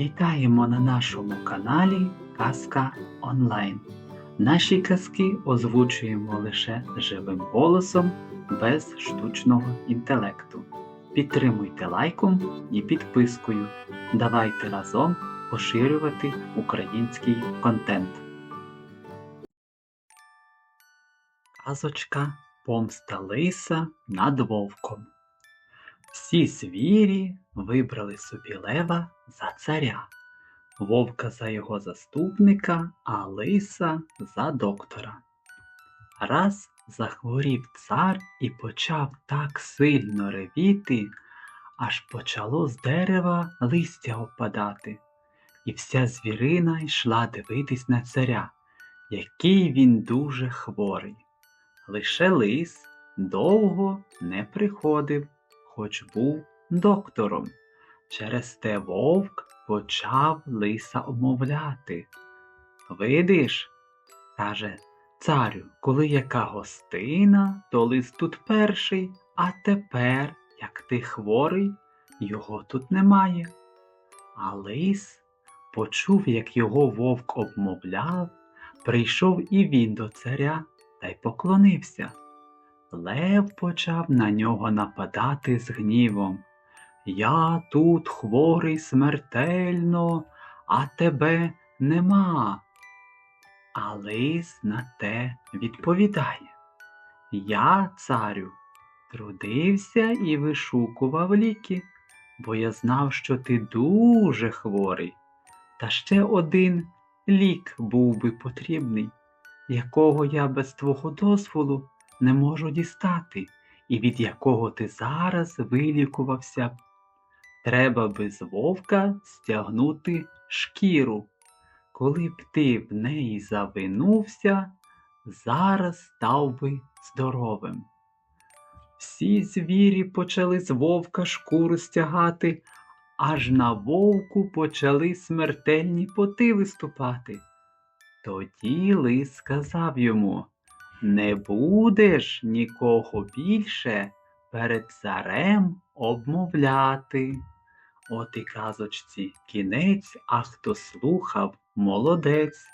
Вітаємо на нашому каналі Казка Онлайн. Наші казки озвучуємо лише живим голосом без штучного інтелекту. Підтримуйте лайком і підпискою. Давайте разом поширювати український контент. Казочка Помста лиса над вовком. Всі звірі вибрали собі лева за царя, вовка за його заступника, а лиса за доктора. Раз захворів цар і почав так сильно ревіти, аж почало з дерева листя опадати, і вся звірина йшла дивитись на царя, який він дуже хворий. Лише лис довго не приходив, хоч був доктором. Через те вовк почав лиса умовляти. Видиш, каже царю, коли яка гостина, то лис тут перший, а тепер, як ти хворий, його тут немає. А лис почув, як його вовк обмовляв, прийшов і він до царя та й поклонився. Лев почав на нього нападати з гнівом. Я тут хворий смертельно, а тебе нема. А лис на те відповідає. Я, царю, трудився і вишукував ліки, бо я знав, що ти дуже хворий. Та ще один лік був би потрібний, якого я без твого дозволу не можу дістати, і від якого ти зараз вилікувався. Треба би з вовка стягнути шкіру. Коли б ти в неї завинувся, зараз став би здоровим. Всі звірі почали з вовка шкуру стягати, аж на вовку почали смертельні поти виступати. Тоді лис сказав йому Не будеш нікого більше перед царем обмовляти. От і казочці кінець, а хто слухав, молодець.